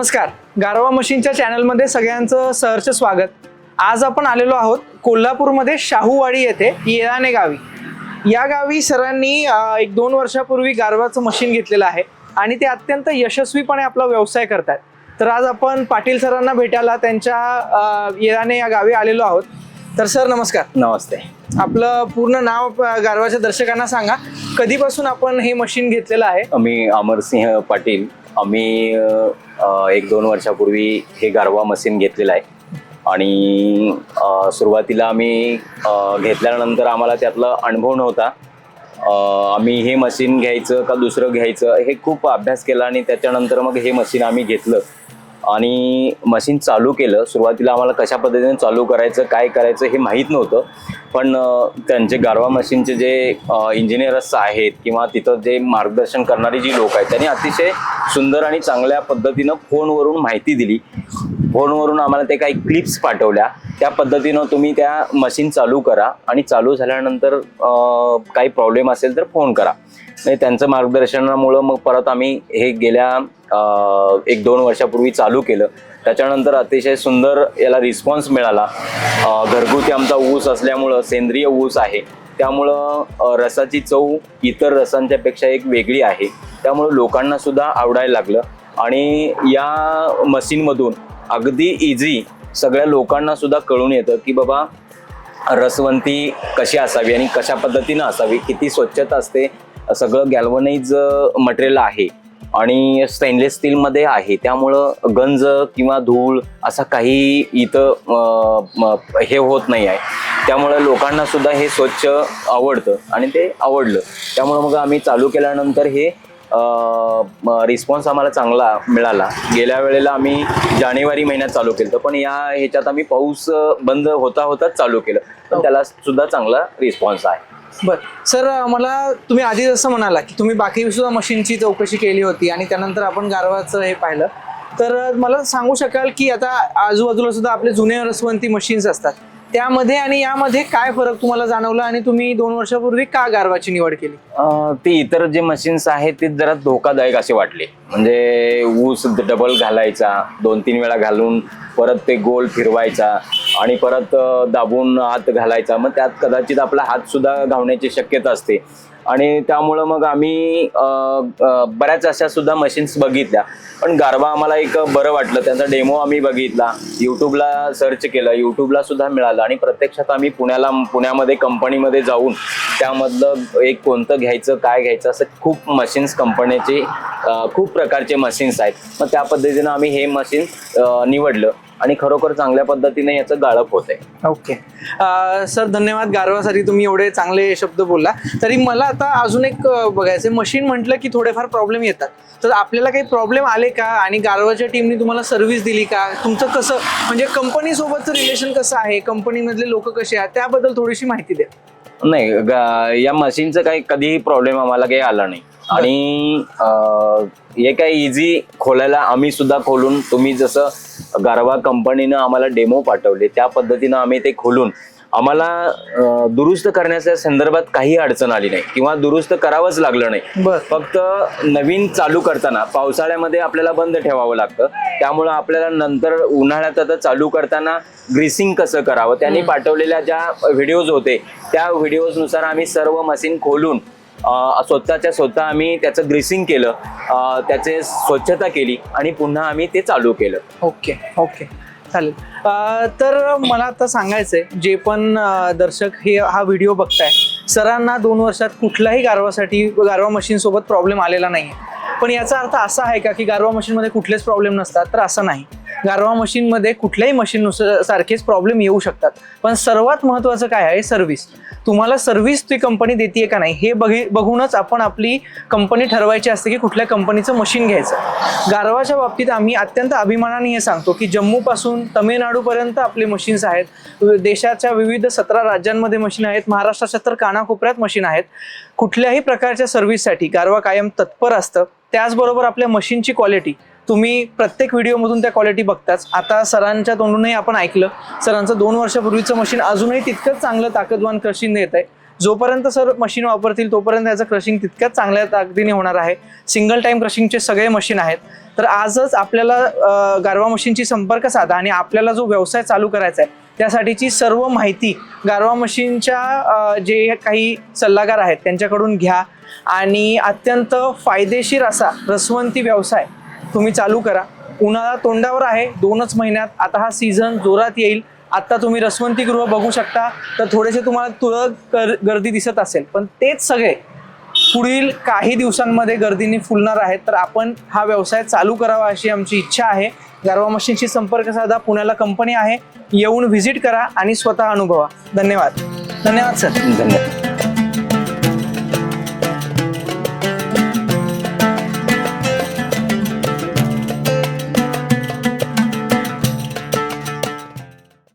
नमस्कार. गारवा मशीनच्या चॅनलमध्ये सगळ्यांचं सहर्ष स्वागत. आज आपण आलेलो आहोत कोल्हापूरमध्ये शाहूवाडी येथे येराणे गावी. या गावी सरांनी एक दोन वर्षापूर्वी गारवाचं मशीन घेतलेलं आहे आणि ते अत्यंत यशस्वीपणे आपला व्यवसाय करतात. तर आज आपण पाटील सरांना भेटायला त्यांच्या येराणे या गावी आलेलो आहोत. तर सर नमस्कार. नमस्ते. आपलं पूर्ण नाव गारवाच्या दर्शकांना सांगा. कधीपासून आपण हे मशीन घेतलेलं आहे? मी अमरसिंह पाटील आम्ही एक दोन वर्षापूर्वी हे गारवा मशीन घेतलेलं आहे. आणि सुरुवातीला आम्ही घेतल्यानंतर आम्हाला त्यातला अनुभव नव्हता. आम्ही हे मशीन घ्यायचं का दुसरं घ्यायचं हे खूप अभ्यास केला आणि त्याच्यानंतर मग हे मशीन आम्ही घेतलं. आणि मशीन चालू केलं सुरुवातीला आम्हाला कशा पद्धतीने चालू करायचं काय करायचं हे माहीत नव्हतं. पण त्यांचे गारवा मशीनचे जे इंजिनियर्स आहेत किंवा तिथं जे मार्गदर्शन करणारी जी लोक आहेत त्यांनी अतिशय सुंदर आणि चांगल्या पद्धतीनं फोनवरून माहिती दिली. फोनवरून आम्हाला ते काही क्लिप्स पाठवल्या. त्या पद्धतीनं तुम्ही त्या मशीन चालू करा आणि चालू झाल्यानंतर काही प्रॉब्लेम असेल तर फोन करा. म्हणजे त्यांचं मार्गदर्शनामुळं मग परत आम्ही हे गेल्या एक दोन वर्षापूर्वी चालू केलं. त्याच्यानंतर अतिशय सुंदर याला रिस्पॉन्स मिळाला. घरगुती आमचा ऊस असल्यामुळं सेंद्रिय ऊस आहे. त्यामुळं रसाची चव इतर रसांच्या पेक्षा एक वेगळी आहे. त्यामुळं लोकांना सुद्धा आवडायला लागलं. आणि या मशीनमधून अगदी इझी सगळ्या लोकांना सुद्धा कळून येतं की बाबा रसवंती कशी असावी आणि कशा पद्धतीनं असावी किती स्वच्छता असते सगळं गॅल्वनाइज मटेरियल आहे. आणि स्टेनलेस स्टीलमध्ये आहे. त्यामुळं गंज किंवा धूळ असा काही इथं हे होत नाही आहे. त्यामुळं लोकांना सुद्धा हे स्वच्छ आवडतं आणि ते आवडलं. त्यामुळं मग आम्ही चालू केल्यानंतर हे रिस्पॉन्स आम्हाला चांगला मिळाला. गेल्या वेळेला आम्ही जानेवारी महिन्यात चालू केलं पण या ह्याच्यात आम्ही पाऊस बंद होता होताच चालू केलं. पण त्याला सुद्धा चांगला रिस्पॉन्स आहे. बर. सर मला तुम्ही आधी जसं म्हणाला की तुम्ही बाकी सुद्धा मशीनची चौकशी केली होती आणि त्यानंतर आपण गारवाचं हे पाहिलं. तर मला सांगू शकाल की आता आजूबाजूला सुद्धा आपले जुने रसवंती मशीन्स असतात. त्यामध्ये आणि यामध्ये काय फरक तुम्हाला जाणवला आणि तुम्ही दोन वर्षापूर्वी का गारवाची निवड केली? ते इतर जे मशीन्स आहेत ते जरा धोकादायक असे वाटले. म्हणजे ऊस डबल घालायचा दोन तीन वेळा घालून परत ते गोल फिरवायचा. आणि परत दाबून हात घालायचा. मग त्यात कदाचित आपला हात सुद्धा घावण्याची शक्यता असते. आणि त्यामुळं मग आम्ही बऱ्याच अशा सुद्धा मशीन्स बघितल्या. पण गारवा आम्हाला एक बरं वाटलं. त्यांचा डेमो आम्ही बघितला. युट्यूबला सर्च केलं. युट्यूबला सुद्धा मिळालं. आणि प्रत्यक्षात आम्ही पुण्याला पुण्यामध्ये कंपनीमध्ये जाऊन त्यामधलं एक कोणतं घ्यायचं काय घ्यायचं असं खूप मशीन्स कंपनीचे खूप प्रकारचे मशीन्स आहेत. मग त्या पद्धतीनं आम्ही हे मशीन निवडलं. आणि खरोखर चांगल्या पद्धतीने याचं गाळप होत आहे ओके सर धन्यवाद गारवासाठी तुम्ही एवढे चांगले शब्द बोलला. तरी मला आता अजून एक बघायचं मशीन म्हटलं की थोडेफार प्रॉब्लेम येतात. तर आपल्याला काही प्रॉब्लेम आले का? आणि गारवाच्या टीमने तुम्हाला सर्व्हिस दिली का? तुमचं कसं म्हणजे कंपनी सोबतचं रिलेशन कसं आहे? कंपनीमधले लोक कसे आहेत? त्याबद्दल थोडीशी माहिती द्या. नाही गा- या मशीनचं काही कधीही प्रॉब्लेम आम्हाला काही आला नाही. आणि अं, हे काही इझी खोलायला आम्ही सुद्धा खोलून तुम्ही जसं गारवा कंपनीनं आम्हाला डेमो पाठवले त्या पद्धतीनं आम्ही ते खोलून आम्हाला दुरुस्त करण्याच्या संदर्भात काही अडचण आली नाही किंवा दुरुस्त करावंच लागलं नाही. फक्त नवीन चालू करताना पावसाळ्यामध्ये आपल्याला बंद ठेवावं लागतं. त्यामुळं आपल्याला नंतर उन्हाळ्यात आता चालू करताना ग्रीसिंग कसं करावं? त्यांनी पाठवलेल्या ज्या व्हिडिओज होते त्या व्हिडिओजनुसार आम्ही सर्व मशीन खोलून स्वतःच्या स्वतः आम्ही त्याचं ग्रीसिंग केलं त्याचे स्वच्छता केली आणि पुन्हा आम्ही ते चालू केलं. Okay okay. चालेल. तर मला आता सांगायचंय जे पण दर्शक हे हा व्हिडिओ बघताय सरांना दोन वर्षात कुठल्याही गारवासाठी गारवा मशीन सोबत प्रॉब्लेम आलेला नाही पण याचा अर्थ असा आहे का की गारवा मशीनमध्ये कुठलेच प्रॉब्लेम नसतात तर असं नाही. गारवा मशीनमध्ये कुठल्याही मशीननुसार सारखेच प्रॉब्लेम येऊ शकतात. पण सर्वात महत्त्वाचं काय आहे? सर्व्हिस तुम्हाला सर्व्हिस ती कंपनी देते का नाही हे बघी बघूनच आपण आपली कंपनी ठरवायची असते की कुठल्या कंपनीचं मशीन घ्यायचं. गारवाच्या बाबतीत आम्ही अत्यंत अभिमानाने हे सांगतो की जम्मूपासून तमिळनाडूपर्यंत आपले मशीन्स आहेत. देशाच्या विविध सतरा राज्यांमध्ये मशीन आहेत. महाराष्ट्राच्या तर कानाकोपऱ्यात मशीन आहेत. कुठल्याही प्रकारच्या सर्व्हिससाठी गारवा कायम तत्पर असतं. त्याचबरोबर आपल्या मशीनची क्वालिटी तुम्ही प्रत्येक व्हिडिओमधून त्या क्वालिटी बघताच. आता सरांच्या तोंडूनही आपण ऐकलं. सरांचं दोन वर्षापूर्वीचं मशीन अजूनही तितकंच चांगलं ताकदवान क्रशिंग देत आहे. जोपर्यंत सर मशीन वापरतील तोपर्यंत याचं क्रशिंग तितक्याच चांगल्या ताकदीने होणार आहे. सिंगल टाईम क्रशिंगचे सगळे मशीन आहेत. तर आजच आपल्याला गारवा मशीनची संपर्क साधा आणि आपल्याला जो व्यवसाय चालू करायचा आहे त्यासाठीची सर्व माहिती गारवा मशीनच्या जे काही सल्लागार आहेत त्यांच्याकडून घ्या. आणि अत्यंत फायदेशीर असा रसवंती व्यवसाय तुम्ही चालू करा. उन्हाळा तोंडावर आहे दोनच महिन्यात आता हा सीझन जोरात येईल. आत्ता तुम्ही रसवंतीगृह बघू शकता. तर थोडेसे तुम्हाला तुरळक गर्दी दिसत असेल. पण तेच सगळे पुढील काही दिवसांमध्ये गर्दीने फुलणार आहेत. तर आपण हा व्यवसाय चालू करावा अशी आमची इच्छा आहे. गारवा मशीनशी संपर्क साधा. पुण्याला कंपनी आहे. येऊन व्हिजिट करा आणि स्वतः अनुभवा. धन्यवाद. धन्यवाद सर धन्यवाद.